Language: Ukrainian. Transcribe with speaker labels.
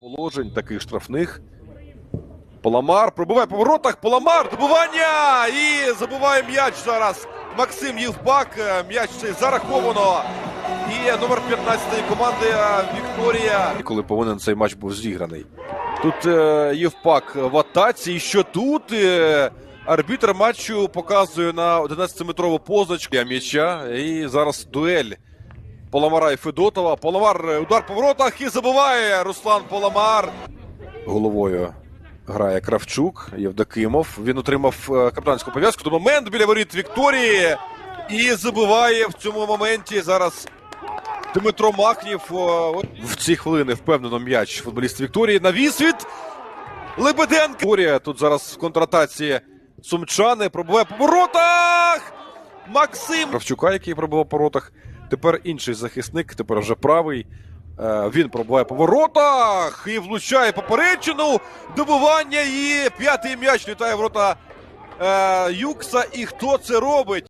Speaker 1: положень, таких штрафних. Поламар пробиває по воротах. Поламар добивання! І забиває м'яч зараз. Максим Євпак. Е, М'яч цей зараховано. І номер 15 команди е, Вікторія. І коли повинен цей матч був зіграний. Тут е, Євпак в атаці. І що тут? Арбітр матчу показує на 11-метрову позначку м'яча. І зараз дуель. Поламара і Федотова. Поламар е, удар по воротах і забиває Руслан Поламар. Головою грає Кравчук, Євдокимов. Він отримав е, капітанську пов'язку. До момент біля воріт Вікторії. І забиває в цьому моменті зараз Дмитро Махнів. В ці хвилини впевнено м'яч футболіст Вікторії. Навіс від Лебеденка. Вікторія тут зараз в контратації сумчани. Пробиває по воротах. Максим Кравчука, який пробивав по воротах. Тепер інший захисник, тепер вже правий. Е, Він пробуває по воротах і влучає поперечину. Добування і п'ятий м'яч літає в ворота е, Юкса. І хто це робить?